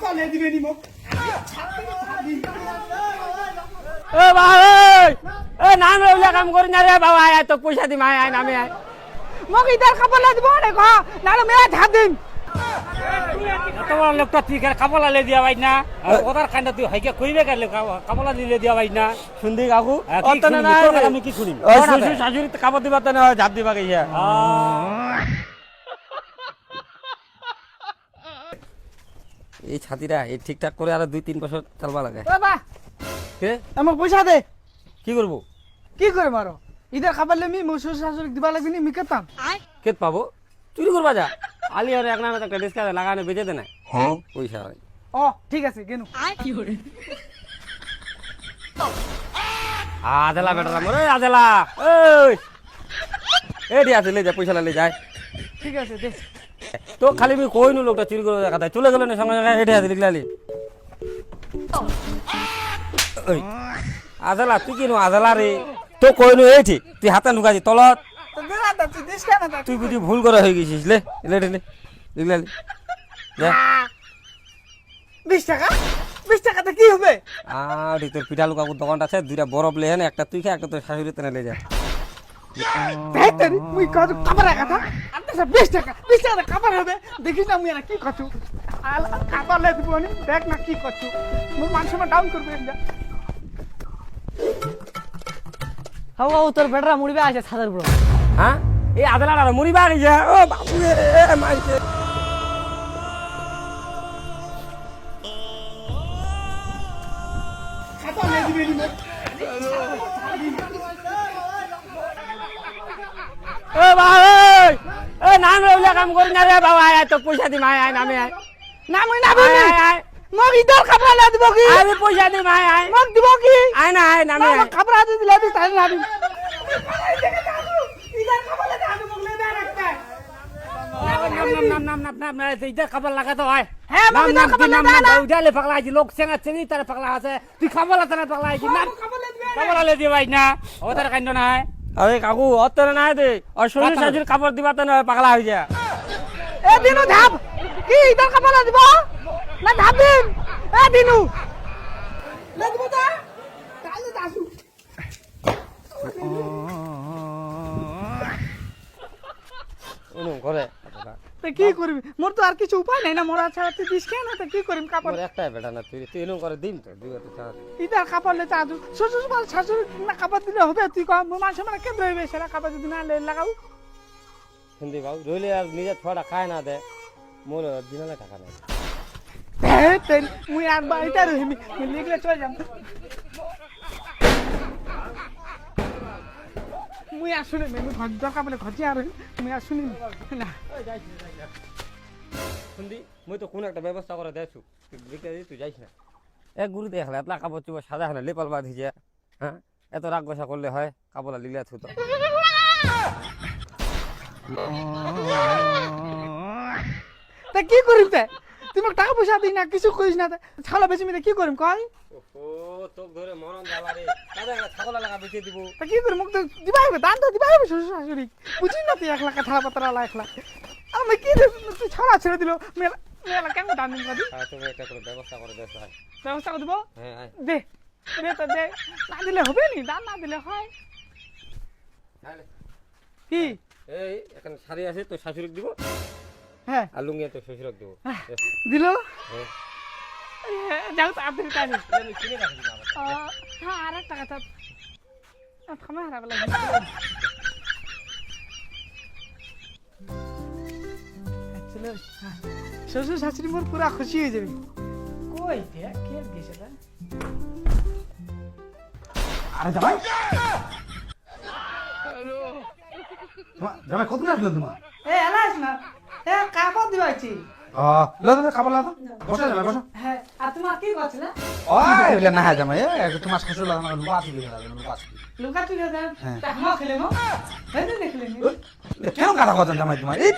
খাতা লে দিবে নি মোক এ ভাই এ নাম রেউলা কাম করি না রে বাবা আয় তো পয়সা দিম আয় আয় নামে আয় মোক ইদার খাবার দিব রে গো নালে মেলা ধার দিম। তোমার লোকটা তুই কাপলা লে দিয়া ভাই না ওদার কান্ডা তুই হাইকে কইবে গেলে কাপলা দিলে দিয়া ভাই না শুনদি কাকু আমি কি শুনিম? শাশুড়ি কাপড় দিবা তেনে ঝাপ দিবা গেছে এই ছাতিরা এই ঠিকঠাক করে আর দুই তিন বছর চালবা লাগে। বাবা! কে? আমাক পয়সা দে। কি করব? কি করে মারো ইদার খাবার লে মি মুসুর শাশুড়ি দিবা লাগবে নি মি কেতাম কেত পাবো? চুরি করবা যা। আলি আর এক নামে একটা ডিসকাউন্ট লাগানো বেজে দে না পয়সা হয় ও ঠিক আছে কেন। আদেলা বেটা মরে আদেলা ওই এডি আছে লে যা পয়সা লে যায়। ঠিক আছে দে। তো খালি আমি কই নু লোকটা চুরি করে দেখা দেয় চলে গেল না সঙ্গে সঙ্গে হেঁটে আছে লিখলালি আদালা তুই কিনো আদালা রে? তো কই নু এইটি তুই হাতে নুকাছি তলত। তুই তুই বুঝি ভুল করে হয়ে গেছিস লে লে লে লিখলালি যা। বিশ টাকা? বিশ টাকাতে কি হবে? আর তোর পিঠা লুকাকুর দোকানটা আছে দুইটা বরফ লে হেন একটা তুই খা একটা তোর শাশুড়ি তেনে লে যা। বেহতরি মুই কত খাবার কথা? আন্তা সব বিশ টাকা বিশ টাকা খাবার হবে। দেখিস না মুই কি করছু। আল খাবার লে দিব নি দেখ না কি করছু। মুই মানুষ ডাউন করবে হাও হাও তোর বেড়া মুড়িবে আছে ছাদের উপর। হ্যাঁ? এই আদালা আর মুড়ি বাড়ি ও বাবু রে মাইছে খাতা লে দিবে নি এ ভাই এ নাম রেউলা কাম করি না রে বাবা আয় তো পয়সা দিম আয় আয় নামে আয় না মুই না আয় মোক ইদার খাবার লে দিব কি? আমি পয়সা দিম আয় আয় মোক দিব কি? আয় না আয় নামে আয় মোক খাবার হাতে দিলে বিশ টাকা না দে নাম নাম নাম নাম নাম হয় হ্যাঁ, নাম নাম নাম নাম না। উজালে পাগলা আছে। তুই না নাম না ও তার কাণ্ড না। হয় আরে কাকু অতরে না দে আর কথা শাশুড়ি কাপড় দিবা তেনে পাগলা হই যা এ দিনু ধাপ কি ইদার কাপড় লে দিব না ধাপ দিন এ দিনু দিব তা তাহলে দাসু অনু করে তা কি করবি? মোর তো আর কিছু উপায় নাই না মোরা ছাড়া তুই দিস কেন তা? কি করিম কাপড়? একটাই বেটা না তুই তুই করে দিন তো দুই হাতে চার ইদার কাপড় লে চাজু শ্বশুর বাল শাশুড়ি না কাপড় দিলে হবে তুই কম। মানুষ মানে কেন্দ্র হইবে সেটা কাপড় যদি না লাগাও। হিন্দি বাবু রইলে আর নিজের ছড়া খায় না দে। মোর দিনালে টাকা নাই। মুই আর বাড়িতে রহিমি লিখলে চলে যাম। আর শুনে মুই ঘর দরকার বলে ঘর আর আর শুনি না। শুনদি মুই তো কোন একটা ব্যবস্থা করে দেছু তুই যাইস না। এক গুরু দেখলে এতলা কাপড় চুপড় সাদা হলে লেপাল বাঁধি যা হ্যাঁ? এত রাগ বসা করলে হয় কাপড় লিলে থুতো। তা কি করিম তে তুই মোক টাকা পয়সা দিই না কিছু করিস না। ছাগল বেশি মিলে কি করিম কয়? ও তোক ধরে মরণ জ্বালা রে। একটা ছাগল লাগা বেঁচে দিব। তা কি করিম তো দিবা হবে দান তো দিবা হবে শ্বশুর শাশুড়ি বুঝিস না তুই একলা কথা পাত্রা লা একলা। আমি কি তুই ছড়া ছেড়ে দিল মেলা মেলা কেন দান দিন আর তুমি একটা করে ব্যবস্থা করে দেছ হয় ব্যবস্থা করে দেবো? হ্যাঁ দে দে তো দে। না দিলে হবে নি দান না দিলে হয়। কি? এই এখানে শাড়ি আছে তো শাশুড়ি দিব। হ্যাঁ। আর লুঙ্গি তো শ্বশুরক দিব। দিল? হ্যাঁ। যাও দিলাম আবার। হ্যাঁ আর একটা কথা। থামা হারা বেলা। শ্বশুর শাশুড়ি মোর পুরা খুশি হয়ে যাবে। কই দেখ কে গেছে আরে জামাই। জামাই কত আসলো তোমার? এ এলাস না এ কাপড় দিবাইছি হ্যাঁ। হ্যাঁ। কেন কথা কথা জামাই তোমার এই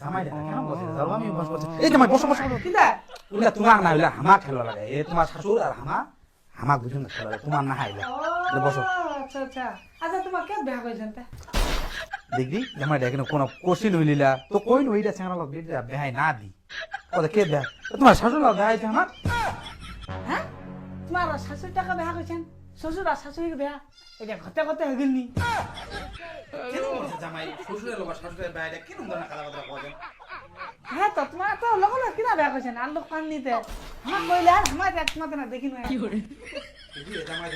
জামাই বসে বস বসে। এই জামাই বসো বসো। কিতা তোমার না হইলা হামা খেলা লাগে। এ তোমার শ্বশুর আর হামা হামা দুজন খেলা লাগে। তোমার না হাইলা বসো। আচ্ছা আচ্ছা। আচ্ছা তোমার কে বিয়া কইছেন তা দেখবি? জামাই দেখে কোনো কোশ্চিন হইলিলা তো কই নইটা চ্যাংরা লোক বেটা বেহাই না দি। ওদের কে দেয়? তোমার শাশুড়ি লোক দেখাইছে আমার। হ্যাঁ? তোমার শাশুড়ি টাকা বেহা করছেন শ্বশুর আর শাশুড়ির বেহা? এটা ঘতে ঘতে হয়ে বলছে জামাই? শ্বশুরের লোক শাশুড়ির বেহাইটা কেন ধরনের কথাবার্তা কয় হ্যাঁ তো তোমার তো লোক লোক কিনা বেহা করছেন আর লোক কান নিতে আমার কইলে আর আমার এক তোমাদের না দেখি না জামাই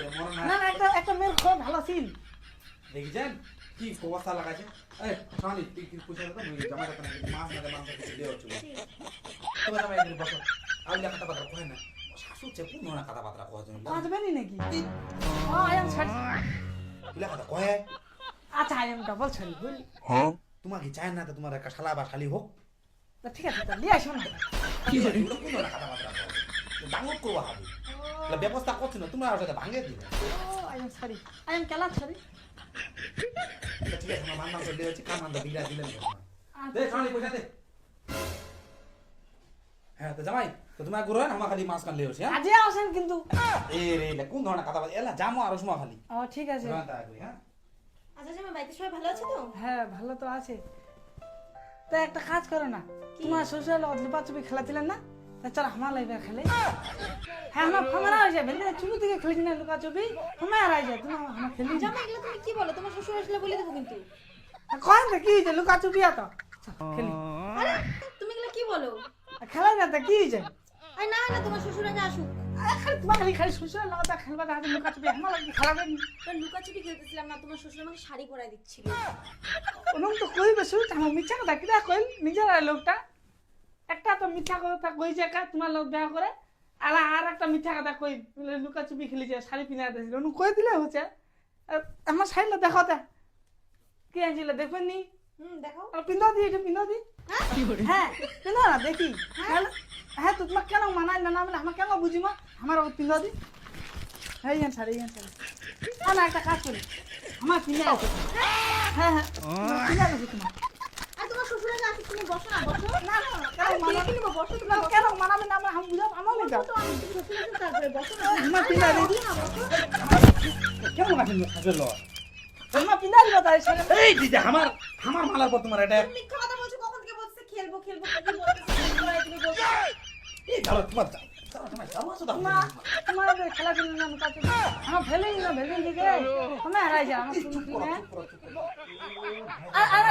না না একটা একটা মেয়ের খুব ভালো ছিল। দেখছেন? কি অবস্থা লাগাইছে? এই শালি তুই কি পুষে তো মুই জামাই কথা মাছ না মাছ কিছু দেও চুলা তবে জামাই একদিন বসো। আইলা কথাবার্তা কয় না। শাশু চেপু না কথাবার্তা কয় জন্য। বাঁচবেনি নাকি? ও আই এম সরি ইলা কথা কয়। আচ্ছা আই এম ডবল সরি বুঝলি তোমার কি চায় না তো তোমার একটা শালা বা শালি হোক? তো ঠিক আছে তো আসো না। কি করে কোন না ডাঙর করব হবে। ব্যবস্থা করছ না তোমরা সাথে ভাঙে দিবে। ও I am sorry I am কেলা সরি ঠিক আছে আমার মান্না চলে যাচ্ছে কামান দা বিলা দিলেন আচ্ছা। দে শালি পয়সা দে হ্যাঁ তো জামাই তো তোমার গুরু আমার খালি মাছ কান লেওছি হ্যাঁ আসেন কিন্তু এ রে এলা কোন ধরনের কথা বল এলা জামো আর সময় খালি ও ঠিক আছে জামাই তা করি হ্যাঁ আচ্ছা জামাই বাড়িতে সবাই ভালো আছে তো হ্যাঁ ভালো তো আছে তো একটা কাজ করো না তোমার শ্বশুর লোক লুপাচুপি খেলাছিলেন না তা চল আমার লাইবে খেলে। হ্যাঁ আমার ফামারা হয়েছে বেলে চুলু থেকে খেলেছি না লুকাচুপি আমার হয়েছে তুমি আমার খেলি। জামাই এগুলো তুমি কি বলো? তোমার শ্বশুর আসলে বলে দেবো কিন্তু। কয়েন তো কি হয়েছে? লুকাচুপি তো। চল, খেলি। আরে তুমি এগুলো কি বলো? খেলাই না তো কি হয়েছে? আরে না না তোমার শ্বশুর আগে আসুক। খালি তোমার খালি খালি শ্বশুর লোক খেলবা হাতে লুকাচুপি আমার লাগে খেলাবে নি কারণ লুকাচুপি খেলতেছিলাম না তোমার শ্বশুর আমাকে শাড়ি পরাই দিচ্ছিল। ওরকম তো কইবে শুধু আমার মিথ্যা কথা কিটা কইল? নিজের লোকটা। একটা তো মিথ্যা কথা কইছে একা তোমার লোক দেওয়া করে আর আর একটা মিথ্যা কথা কই বলে লুকাচুপি খেলেছে শাড়ি পিনা দিয়েছিল অনু কই দিলে হচ্ছে? আর আমার শাড়িটা দেখো তা। কি আনছিল দেখবেন নি হুম দেখো আর পিন্ধা দি এটা পিন্ধা দি। হ্যাঁ? পিন্ধা না দেখি। হ্যাঁ? হ্যাঁ তো তোমার কেন মানাই না না মানে আমার কেন বুঝিমা আমার পিন্ধা দি। হ্যাঁ ইয়ান শাড়ি ইয়ান শাড়ি। না একটা কাজ করি। আমার পিন্ধা আছে। হ্যাঁ হ্যাঁ। পিন্ধা আছে তোমার আর তোমার শ্বশুর আগে আসুক তুমি বসো না বসো। না না কেন আরে মানাবে দেখে নিবো বসো তুমি না। কেন মানাবে না? আমার বুঝাও আমার লেগা তো আমি তারপরে বসো না। আমার কেমন আছেন লোক আমার পিন্ধা দিবা তাই সাথে এই দিদি আমার আমার মালার পর তোমার এটা তুমি কথা বলছো কখন থেকে বলছে খেলব খেলব কি বলতেছো তুমি বলছো এই ধরো তোমার ধরো, তোমার জামা আছে তো? তোমার তোমার খেলা ছিল না আমার ফেলেই না দিকে তুমি হারাই যা আমার চুপ করো, চুপ করো। আর আর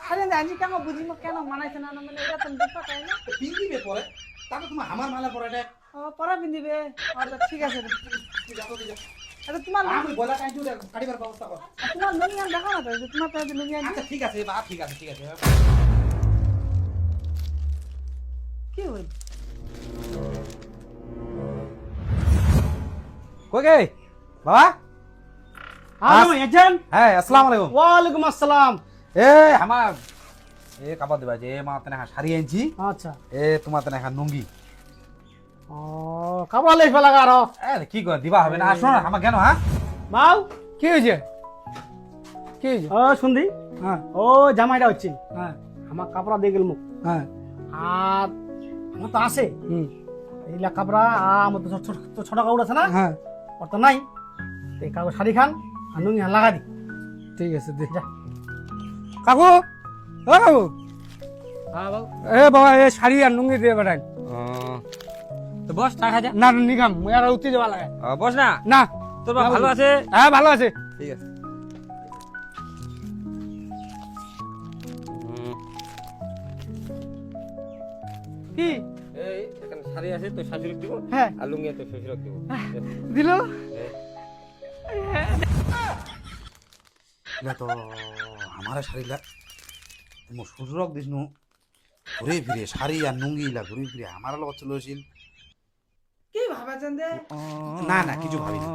সারে সারে কেন বুঝিম কেন মানাইছে না না মানে এটা তুমি দেখতে পাই না? পিন্দিবে পরে? তারপর তোমার আমার মালার পর এটা ও পরা পিন্দিবে আচ্ছা ঠিক আছে। তুই যাও তো, যাও। আরে তোমার আমি বলা কাইটু কাটিবার ব্যবস্থা কর। তোমার লুঙ্গি আন দেখো না তো তোমার তো লুঙ্গি আন। আচ্ছা ঠিক আছে বা ঠিক আছে ঠিক আছে। কি হইল কই গে? বাবা? Hello agent? হ্যাঁ আসসালামু আলাইকুম। ওয়ালাইকুম আসসালাম। এ আমার এ কাপড় দিবা যে মা তনে শাড়ি আনছি আচ্ছা। এ তোমার তনে নুঙ্গি। ও কাপড় লেস ফেলা আর এ কি কর দিবা হবে না আসো না আমার কেন হ্যাঁ বাউ কি হয়েছে কি হয়েছে ও শুনদি। হ্যাঁ ও জামাইটা হচ্ছে হ্যাঁ আমার কাপড়া দিয়ে গেল মুখ হ্যাঁ আর আমার তো আছে। হুম। এইলা কাপড়া আমার তো ছোট ছোট- কাপড় আছে না? হ্যাঁ ওর তো নাই। এই কাপড় শাড়ি খান আর নুঙ্গি লাগা দি। ঠিক আছে দে। যা। কাকু! ও হ্যাঁ বাবু। এ বাবা এ শাড়ি আর লুঙ্গি দিয়ে বেড়াই। তো বস টাকা যা না না, নিগাম মুই আর উঠতে যাওয়া লাগে। বস না? না। তোর বাপ ভালো আছে? হ্যাঁ ভালো আছে। ঠিক আছে। কি? এই এখানে শাড়ি আছে তো শাশুড়ি দিব? হ্যাঁ। আর লুঙ্গি তো শ্বশুরক দিব? দিল? তো আমার শাড়িলা মো শ্বশুরক দিসনু ঘুরে ফিরে শাড়ি আর নুঙ্গি ইলা ঘুরে ফিরে আমার লগত চলে আসিল কি ভাবাছেন দে না না কিছু ভাবি না